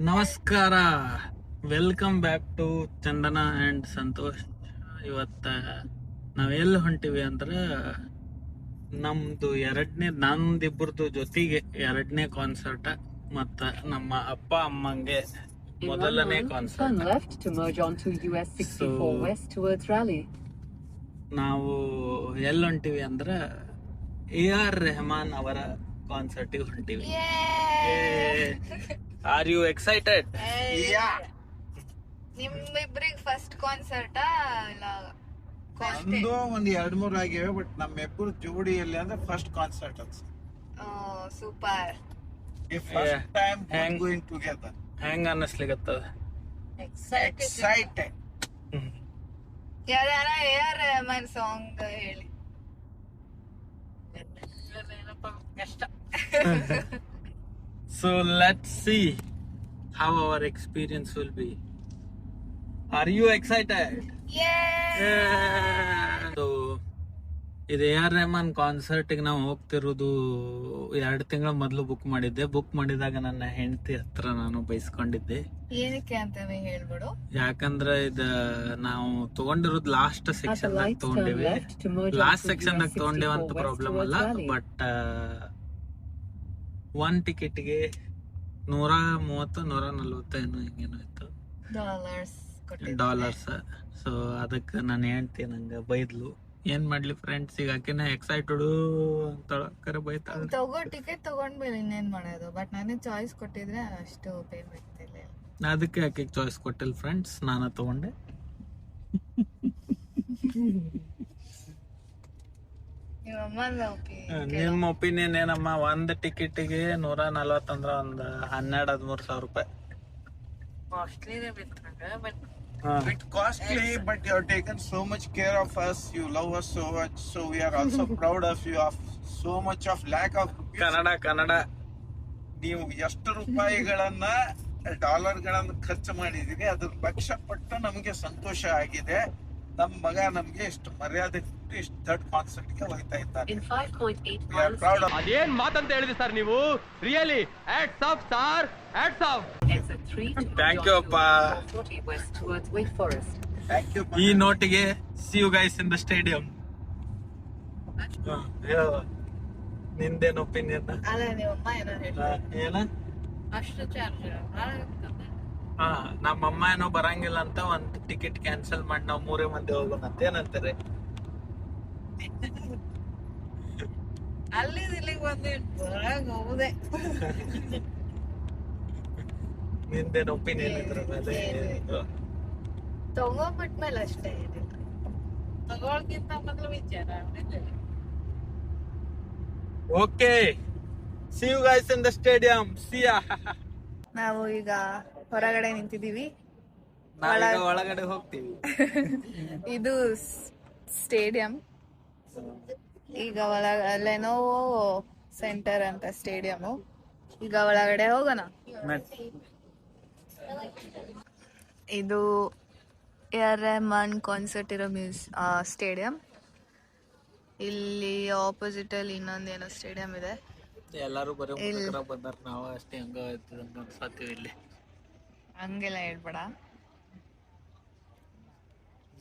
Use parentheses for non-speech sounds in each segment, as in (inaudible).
ನಮಸ್ಕಾರ. Welcome back to Chandana and Santosh ಇವತ್ತ ನಾವ್ ಎಲ್ಲಿ ಹೊಂಟಿವಿ ಅಂದ್ರ ನಮ್ದು ಎರಡನೇ ನಂದಿಬ್ಬರದು ಜೊತೆಗೆ ಎರಡನೇ ಕಾನ್ಸರ್ಟ್ ಮತ್ತ ನಮ್ಮ ಅಪ್ಪ ಅಮ್ಮಂಗೆ ಮೊದಲನೇ concert left to merge onto US 64 So- west towards Raleigh. ನಾವು ಎಲ್ಲಿ ಹೊಂಟಿವಿ ಅಂದ್ರ ಎ ಆರ್ ರೆಹಮಾನ್ ಅವರ ಕಾನ್ಸರ್ಟಿಗೆ ಹೊಂಟಿವಿ. ಆರ್ ಯು ಎಕ್ಸೈಟೆಡ್ ನಿಮ್ಮಿಬ್ರಿಗೆ ಫಸ್ಟ್ ಕಾನ್ಸರ್ಟ್ ಇಲ್ಲ ಒಂದು ಒಂದ್ ಎರಡ್ ಮೂರ್ ಆಗಿವೆ ಬಟ್ ನಮ್ಮಿಬ್ಬರು ಜೋಡಿಯಲ್ಲಿ ಅಂದ್ರೆ first concert super. First time Hang- going together hang ಅನ್ನಿಸ್ಲಿಕತ್ತದ excited ಯಾವ್ದಾರ ಎ ಆರ್ ರೆಹಮಾನ್ ಸಾಂಗ್ ಹೇಳಿ? (laughs) So let's see how our experience will be. Are you excited? So, ಇದು ಎ ಆರ್ ರೆಹಮಾನ್ ಕಾನ್ಸರ್ಟಿಗೆ ನಾವು ಹೋಗ್ತಿರೋದು ಎರಡು ತಿಂಗಳ ಮೊದಲು ಬುಕ್ ಮಾಡಿದ್ದೆ. ಬುಕ್ ಮಾಡಿದಾಗ ನನ್ನ ಹೆಂಡತಿ ಹತ್ರ ನಾನು ಬೈಸ್ಕೊಂಡಿದ್ದೆ. ಏನಕ್ಕೆ ಅಂತಾನೆ ಹೇಳ್ಬಿಡು. ಯಾಕಂದ್ರೆ ಇದು ನಾವು ತಗೊಂಡಿರೋದು ಲಾಸ್ಟ್ ಸೆಕ್ಷನ್ ತಗೊಂಡಿವಿ. ಲಾಸ್ಟ್ ಸೆಕ್ಷನ್ ತಗೊಂಡೇವಂತ ಪ್ರಾಬ್ಲಮ್ ಅಲ್ಲ ಬಟ್ ಒನ್ ಟಿಕೆಟ್ಗೆ ನೂರ ಮೂವತ್ತು ನೂರ ನಲ್ವತ್ತು ಏನೋ ಹಿಂಗೇನೋ ಇತ್ತು. ಡಾಲರ್ಸ್ ಡಾಲರ್ಸ್ ಸೊ ಅದಕ್ಕೆ ನಾನು ಹೇಳ್ತಿ ನಂಗೆ ಬೈದ್ಲು. ಏನ್ ಮಾಡ್ಲಿ ಫ್ರೆಂಡ್ಸ್ ಈಗ ಆಕಿನ ಎಕ್ಸೈಟೆಡ್ ಅಂತ ಕರೆ ಬೈತಾಳೆ ತಗೋ ಟಿಕೆಟ್ ತಗೊಂಡ್ಮೇಲೆ ಇನ್ನೇನ್ ಮಾಡೋದು? ಬಟ್ ನನಗೆ ಚಾಯ್ಸ್ ಕೊಟ್ಟಿದ್ರೆ ಅಷ್ಟು ಪೇ ಮಾಡ್ತಿಲ್ಲ ಅದಕ್ಕೆ ಆಕೆಗೆ ಚಾಯ್ಸ್ ಕೊಟ್ಟಿಲ್ಲ ಫ್ರೆಂಡ್ಸ್ ನಾನು ತಗೊಂಡೆ. (laughs) ನಿಮ್ಮ ನಿಮ್ಮ ಒಪಿನಿಯನ್ ಏನಮ್ಮ ಒಂದ್ ಟಿಕೆಟ್ಗೆ ನೂರ ನಲ್ವತ್ತಂದ್ರ ಒಂದ್ ಹನ್ನೆರಡ್ ಹದ್ಮೂರ್ ಸಾವಿರ ರೂಪಾಯಿ. Bit costly, but you have taken so much care of us. You love us so much, so we are also (laughs) proud of you. Of so much of lack of rupees. Kannada Kannada ನೀವು ಎಷ್ಟು ರೂಪಾಯಿಗಳನ್ನ ಡಾಲರ್ ಗಳನ್ನ ಖರ್ಚು ಮಾಡಿದೀರಿ ಅದ್ರ ಪಕ್ಷ ಪಟ್ಟು ನಮಗೆ ಸಂತೋಷ ಆಗಿದೆ ನಮ್ ಮಗ ನಮ್ಗೆ ಇಷ್ಟು ಮರ್ಯಾದೆ ಕೊಟ್ಟು ಇಷ್ಟು ದೊಡ್ಡ ಕಾನ್ಸರ್ಟ್ಗೆ ಹೋಗ್ತಾ ಇದ್ದಾರೆ. 5.8 We are miles, proud ಅದೇನ್ ಮಾತಂತ ಹೇಳಿದ್ರಿ ಸರ್ ನೀವು? Really hats off star hats off exit 3 to Thank merge you, onto Appa. 40 west towards Wake Forest. Thank you. ಈ ನೋಟಿಗೆ see you guys in the stadium ನಿಂದೇನ್ opinion ಅಲ್ಲ ನಿಮ್ಮ ಅಮ್ಮ ಏನೋ ಹಾ ನಮ್ಮಮ್ಮ ಏನೋ ಬರಂಗಿಲ್ಲ ಅಂತ ಒಂದ್ ಟಿಕೆಟ್ ಕ್ಯಾನ್ಸಲ್ ಮಾಡಿ ನಾವ್ ಮೂರೇ ಮಂದಿ ಹೋಗೋಣ ಅಂತ ಏನಂತಾರೆ? ಅಲ್ಲಿ ಇಲ್ಲಿಗೆ ಬಂದು ಬರಾಗ ಹೋಗುದೆ ನಿಂದೇನ್ ಒಪಿನಿಯನ್ ಇದ್ರ ಮೇಲೆ ತಗೊಂಡ್ಬಿಟ್ಮೇಲೆ ಅಷ್ಟೇ ಏನಿಲ್ಲ ತಗೊಳ್ಕಿಂತ ಮೊದಲು ವಿಚಾರ okay see you guys in the stadium ಸಿಯಾ ನಾವು ಈಗ ಹೊರಗಡೆ ನಿಂತಿದೀವಿ ನಾವೀಗ ಒಳಗಡೆ ಹೋಗ್ತೀವಿ. (laughs) ಇದು ಸ್ಟೇಡಿಯಂ ಈಗ ಒಳಗ ಲೆನೋವೋ ಸೆಂಟರ್ ಅಂತ ಸ್ಟೇಡಿಯಂ ಈಗ ಒಳಗಡೆ ಹೋಗೋಣ? ಇದು ಎ ಆರ್ ರೆಹಮಾನ್ ಕಾನ್ಸರ್ಟ್ ಇರೋ ಮ್ಯೂಸ್ ಸ್ಟೇಡಿಯಂ ಇಲ್ಲಿ ಆಪೋಸಿಟ್ ಅಲ್ಲಿ ಇನ್ನೊಂದೇನೋ ಸ್ಟೇಡಿಯಂ ಇದೆ. ಎಲ್ಲರೂ ಬರೀ ಬಂದಾರ ನಾವು ಅಷ್ಟೇ ಹಂಗ ಇಲ್ಲಿ. ಹಂಗೆಲ್ಲ ಹೇಳ್ಬೇಡ.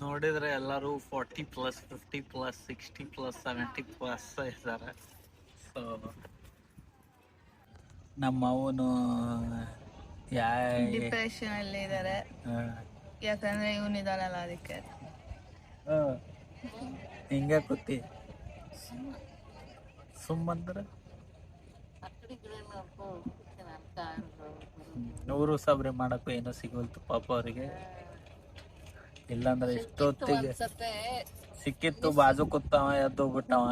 ನೋಡಿದ್ರೆ ಎಲ್ಲರೂ forty plus fifty plus sixty plus seventy plus ಇದ್ದಾರೆ. ಸೊ ನಮ್ಮ ಅವನು ಯಾ ಡಿಪ್ರೆಷನ್ ಅಲ್ಲಿ ಇದಾರೆ. ಆ, ಯಾಕಂದ್ರೆ ಇವನ್ ಇದಾನಲ್ಲ ಅದಕ್ಕೆ. ಆ, ಹಿಂಗೆ ಕೂತಿ. ಸುಮ್ಮಂದ್ರೆ? ನೂರು ಸಬ್ರಿ ಮಾಡಕ್ಕೂ ಏನೂ ಸಿಗಲ್ತು ಪಾಪ ಅವರಿಗೆ. ಇಲ್ಲಾಂದ್ರೆ ಎಷ್ಟೊತ್ತಿಗೆ ಸಿಕ್ಕಿತ್ತು ಬಾಜು ಕೂತವ ಎದ್ದು ಹೋಗ್ಬಿಟ್ಟವ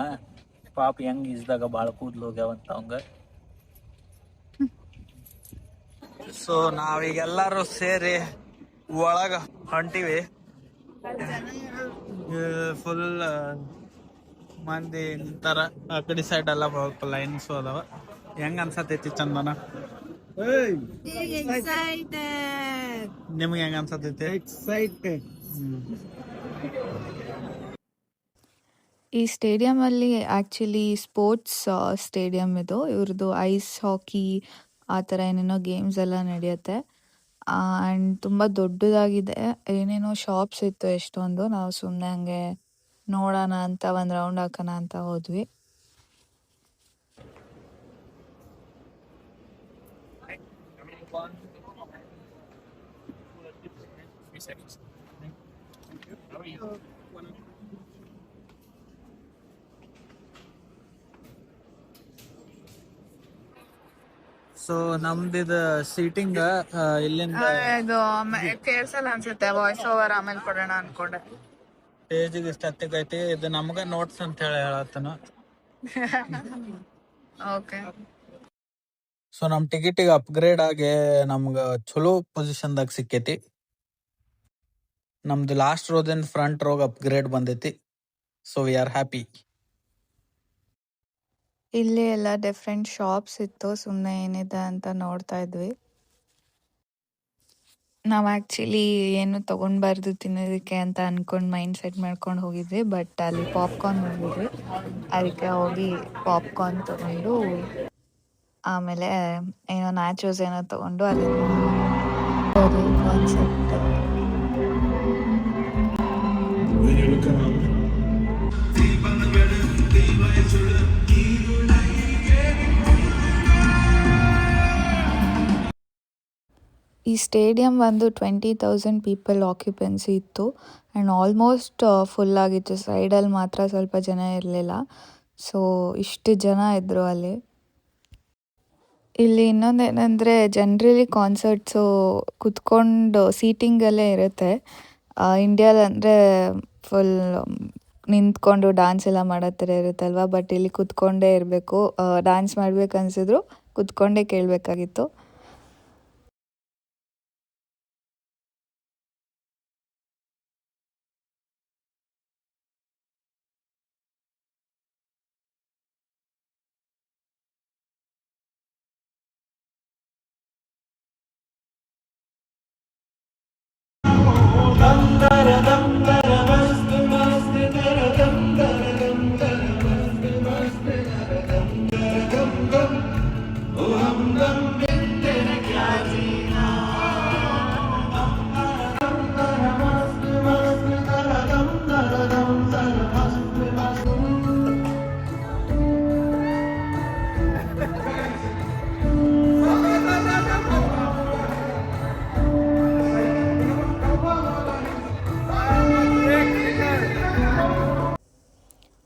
ಪಾಪ ಹೆಂಗ್ ಈಜದಾಗ ಬಾಳ ಕೂದ್ಲು ಹೋಗ್ಯಾವಂತ ಅವಂಗ. ಸೊ ನಾವೀಗೆಲ್ಲಾರು ಸೇರಿ ಒಳಗ ಹೊಂಟಿವಿ. ಫುಲ್ ಮಂದಿ ನಿಂತಾರ. ಆ ಕಡೆ ಸೈಡ್ ಎಲ್ಲ ಲೈನ್ಸ್ ಅದಾವ. ಹೆಂಗ ಅನ್ಸತೈತಿ ಚಂದನ? ನಿಮ್ಗೆ ಹೆಂಗ ಅನ್ಸತೈತಿ. ಈ ಸ್ಟೇಡಿಯಂ ಅಲ್ಲಿ ಆಕ್ಚುಲಿ ಸ್ಪೋರ್ಟ್ಸ್ ಸ್ಟೇಡಿಯಂ ಇದು. ಇವ್ರದ್ದು ಐಸ್ ಹಾಕಿ ಆ ತರ ಏನೇನೋ ಗೇಮ್ಸ್ ಎಲ್ಲ ನಡೆಯುತ್ತೆ. ಅಂಡ್ ತುಂಬಾ ದೊಡ್ಡದಾಗಿದೆ. ಏನೇನೋ ಶಾಪ್ಸ್ ಇತ್ತು ಎಷ್ಟೊಂದು. ನಾವು ಸುಮ್ಮನೆ ಹಂಗೆ ನೋಡೋಣ ಅಂತ, ಒಂದು ರೌಂಡ್ ಹಾಕೋಣ ಅಂತ ಹೋದ್ವಿ. ಸೊ ನಮ್ದಿದ ಸೀಟಿಂಗ್ ಇಲ್ಲಿಂದ ಇದು ಕೇಳಿಸಲ್ಲ ಅನ್ಸುತ್ತೆ ವಾಯ್ಸ್ ಓವರ್ ಆಮೇಲೆ ಕೊಡೋಣ ಅನ್ಕೊಂಡೆ. ಸ್ಟೇಜಿಗೆ ಇಷ್ಟ ಹತ್ತಿಗೈತಿ ಇದು ನಮ್ಗ ನೋಟ್ಸ್ ಅಂತ ಹೇಳಿ ಹೇಳತ್ತನ. (laughs) ಓಕೆ ಸೊ ನಮ್ ಟಿಕೆಟಿಗೆ ಅಪ್ಗ್ರೇಡ್ ಆಗಿ ನಮ್ಗ ಚಲೋ ಪೊಸಿಷನ್ದಾಗ ಸಿಕ್ಕೈತಿ. ನಮ್ದು ಲಾಸ್ಟ್ ರೋದಿಂದ ಫ್ರಂಟ್ ರೋಗ ಅಪ್ಗ್ರೇಡ್ ಬಂದೈತಿ. ಸೊ ವಿ ಆರ್ ಹ್ಯಾಪಿ ಇಲ್ಲಿ ಎಲ್ಲ ಡಿಫ್ರೆಂಟ್ ಶಾಪ್ಸ್ ಇತ್ತು. ಸುಮ್ಮನೆ ಏನಿದೆ ಅಂತ ನೋಡ್ತಾ ಇದ್ವಿ. ನಾವು ಆ್ಯಕ್ಚುಲಿ ಏನು ತೊಗೊಂಡ್ಬಾರ್ದು ತಿನ್ನೋದಕ್ಕೆ ಅಂತ ಅನ್ಕೊಂಡು ಮೈಂಡ್ ಸೆಟ್ ಮಾಡ್ಕೊಂಡು ಹೋಗಿದ್ವಿ. ಬಟ್ ಅಲ್ಲಿ ಪಾಪ್ಕಾರ್ನ್ ನೋಡಿದ್ವಿ ಅದಕ್ಕೆ ಹೋಗಿ ಪಾಪ್ಕಾರ್ನ್ ತೊಗೊಂಡು, ಆಮೇಲೆ ಏನೋ ನ್ಯಾಚೋಸ್ ಏನೋ ತೊಗೊಂಡು ಅಲ್ಲಿ ಕಾನ್ಸೆಪ್ಟ್ ಈ ಸ್ಟೇಡಿಯಂ ಒಂದು ಟ್ವೆಂಟಿ ತೌಸಂಡ್ ಪೀಪಲ್ ಆಕ್ಯುಪೆನ್ಸಿ ಇತ್ತು. ಆ್ಯಂಡ್ ಆಲ್ಮೋಸ್ಟ್ ಫುಲ್ ಆಗಿತ್ತು. ಸೈಡಲ್ಲಿ ಮಾತ್ರ ಸ್ವಲ್ಪ ಜನ ಇರಲಿಲ್ಲ. ಸೊ ಇಷ್ಟು ಜನ ಇದ್ದರು ಅಲ್ಲಿ. ಇಲ್ಲಿ ಇನ್ನೊಂದೇನೆಂದರೆ ಜನ್ರಲಿ ಕಾನ್ಸರ್ಟ್ಸು ಕುತ್ಕೊಂಡು ಸೀಟಿಂಗಲ್ಲೇ ಇರುತ್ತೆ. ಇಂಡಿಯಾದಂದರೆ ಫುಲ್ ನಿಂತ್ಕೊಂಡು ಡ್ಯಾನ್ಸ್ ಎಲ್ಲ ಮಾಡೋ ಥರ ಇರುತ್ತಲ್ವ? ಬಟ್ ಇಲ್ಲಿ ಕೂತ್ಕೊಂಡೇ ಇರಬೇಕು. ಡ್ಯಾನ್ಸ್ ಮಾಡ್ಬೇಕು ಅನ್ಸಿದ್ರು ಕೂತ್ಕೊಂಡೇ ಕೇಳಬೇಕಾಗಿತ್ತು.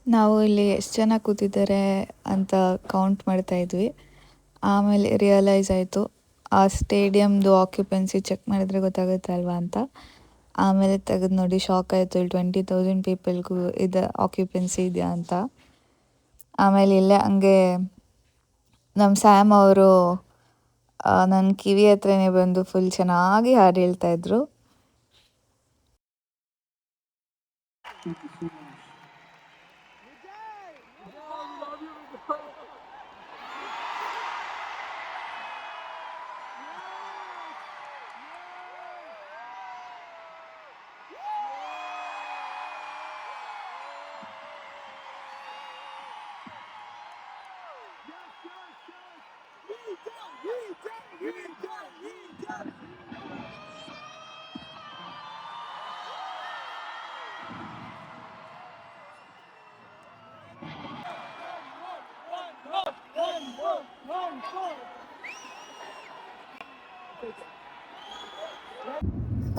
ನಾವು ಇಲ್ಲಿ ಎಷ್ಟು ಜನ ಕೂತಿದ್ದಾರೆ ಅಂತ ಕೌಂಟ್ ಮಾಡ್ತಾ ಇದ್ವಿ. ಆಮೇಲೆ ರಿಯಲೈಸ್ ಆಯಿತು, ಆ ಸ್ಟೇಡಿಯಮ್ದು ಆಕ್ಯುಪೆನ್ಸಿ ಚೆಕ್ ಮಾಡಿದ್ರೆ ಗೊತ್ತಾಗುತ್ತೆ ಅಲ್ವಾ ಅಂತ. ಆಮೇಲೆ ತೆಗೆದು ನೋಡಿ ಶಾಕ್ ಆಯಿತು, ಇಲ್ಲಿ ಟ್ವೆಂಟಿ ತೌಸಂಡ್ ಪೀಪಲ್ಗೂ ಇದು ಆಕ್ಯುಪೆನ್ಸಿ ಇದೆಯಾ ಅಂತ. ಆಮೇಲೆ ಇಲ್ಲೇ ಹಂಗೆ ನಮ್ಮ ಸ್ಯಾಮ್ ಅವರು ನನ್ನ ಕಿವಿ ಹತ್ರನೇ ಬಂದು ಫುಲ್ ಚೆನ್ನಾಗಿ ಹಾಡು ಹೇಳ್ತಾ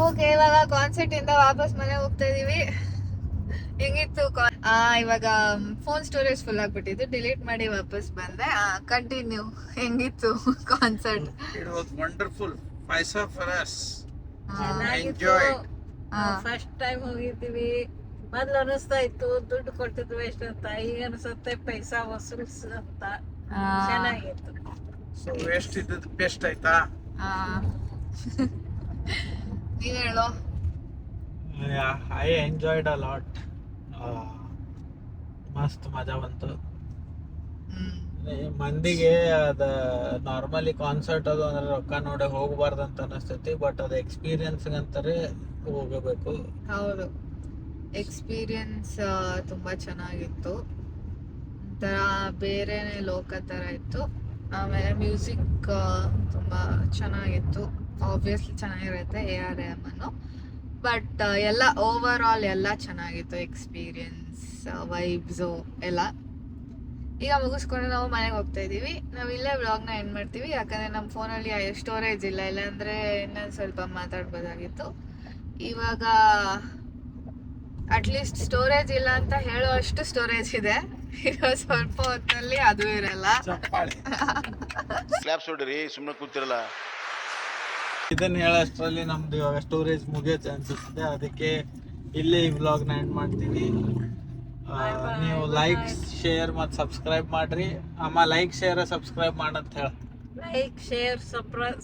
ಓಕೆ ಇವಾಗ ಕಾನ್ಸರ್ಟ್ ಇಂದ ವಾಪಸ್ ಮನೆ ಹೋಗ್ತಾ ಇದೀವಿ. ಹೆಂಗಿತ್ತು ಆ ಇವಾಗ ಫೋನ್ ಸ್ಟೋರೇಜ್ ಫುಲ್ ಆಗ್ಬಿಟ್ಟಿತ್ತು ಡಿಲೀಟ್ ಮಾಡಿ ವಾಪಸ್ ಬಂದೆ. ಕಂಟಿನ್ಯೂ ಹೆಂಗಿತ್ತು concert it was wonderful paisa for us enjoy first time ಹೋಗಿದ್ದೀವಿ. ಮೊದ್ಲು ಅನಿಸ್ತಾ ಇತ್ತು ದುಡ್ಡು ಕೊಡ್ತಿದ್ವಿ ವೇಸ್ಟ್ ಅಂತ. ಈಗ ಅನ್ಸುತ್ತೆ ಪೈಸಾ ವಸೂಲ್ಸ್ ಅಂತ. ಚೆನ್ನಾಗಿತ್ತು. ಸೊ ವೇಸ್ಟ್ ಇದ್ದದ್ದು ಬೆಸ್ಟ್ ಆಯ್ತಾ? ನೀನ್ ಹೇಳೋ. ಐ ಎಂಜಾಯ್ಡ್ ಅ ಲಾಟ್ ಮಸ್ತ್ ಮಜಾ ಬಂತು. ಮಂದಿಗೆ ಅದ ನಾರ್ಮಲಿ ಕಾನ್ಸರ್ಟ್ ಅದು ಅಂದ್ರೆ ರೊಕ್ಕ ನೋಡಿ ಹೋಗಬಾರ್ದು ಅಂತ ಅನಿಸ್ತೈತಿ ಬಟ್ ಅದ ಎಕ್ಸ್ಪೀರಿಯನ್ಸ್ ಅಂತಾರೆ ಹೋಗಬೇಕು. ಹೌದು. ಎಕ್ಸ್ಪೀರಿಯನ್ಸ್ ತುಂಬಾ ಚೆನ್ನಾಗಿತ್ತು. ಒಂಥರ ಬೇರೆನೆ ಲೋಕ ತರ ಇತ್ತು. ಆಮೇಲೆ ಮ್ಯೂಸಿಕ್ ತುಂಬಾ ಚೆನ್ನಾಗಿತ್ತು. ಆಬ್ವಿಯಸ್ಲಿ ಚೆನ್ನಾಗಿರುತ್ತೆ ಎ ಆರ್ ಅನ್ನು ಬಟ್ ಎಲ್ಲ ಓವರ್ ಆಲ್ ಎಲ್ಲ ಚೆನ್ನಾಗಿತ್ತು ಎಕ್ಸ್ಪೀರಿಯನ್ಸ್ ವೈಬ್ಸು ಎಲ್ಲ ಈಗ ಮುಗಿಸ್ಕೊಂಡು ನಾವು ಮನೆಗೆ ಹೋಗ್ತಾ ಇದ್ದೀವಿ ನಾವು ಇಲ್ಲೇ ವ್ಲಾಗ್ನ ಎಂಡ್ ಮಾಡ್ತೀವಿ. ಯಾಕಂದ್ರೆ ನಮ್ಮ ಫೋನಲ್ಲಿ ಸ್ಟೋರೇಜ್ ಇಲ್ಲ. ಇಲ್ಲಾಂದ್ರೆ ಇನ್ನೊಂದು ಸ್ವಲ್ಪ ಮಾತಾಡ್ಬೋದಾಗಿತ್ತು. ಇವಾಗ ಅಟ್ಲೀಸ್ಟ್ ಸ್ಟೋರೇಜ್ ಇಲ್ಲ ಅಂತ ಹೇಳುವಷ್ಟು ಸ್ಟೋರೇಜ್ ಇದೆ. ಈಗ ಸ್ವಲ್ಪ ಹೊತ್ತಲ್ಲಿ ಅದು ಇರಲ್ಲ. ಚಪ್ಪಾಳೆ. ಸುಡ್ರಿ ಹೊಡ್ರಿ ಸುಮ್ಮನೆ ಕೂತಿರಲ್ಲ. ಇದನ್ನ ಹೇಳೋಷ್ಟರಲ್ಲಿ ನಮ್ದು ಇವಾಗ ಸ್ಟೋರೇಜ್ ಚಾನ್ಸಸ್ ಇದೆ. ಅದಕ್ಕೆ ಇಲ್ಲೇ ಈ ವ್ಲಾಗ್ನ ನ ಎಂಡ್ ಮಾಡ್ತೀವಿ ನೀವು ಲೈಕ್ ಶೇರ್ ಮತ್ತು ಸಬ್ಸ್ಕ್ರೈಬ್ ಮಾಡ್ರಿ. ಅಮ್ಮ ಲೈಕ್ ಶೇರ್ ಸಬ್ಸ್ಕ್ರೈಬ್ ಮಾಡಂತ ಹೇಳ. ಲೈಕ್ ಶೇರ್ ಸಬ್ಸ್ಕ್ರೈಬ್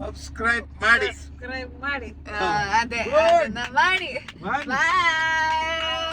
ಸಬ್ಸ್ಕ್ರೈಬ್ ಮಾಡಿ. ಸಬ್ಸ್ಕ್ರೈಬ್ ಮಾಡಿ. ಅದೇ ಮಾಡಿ. ಬಾಯ್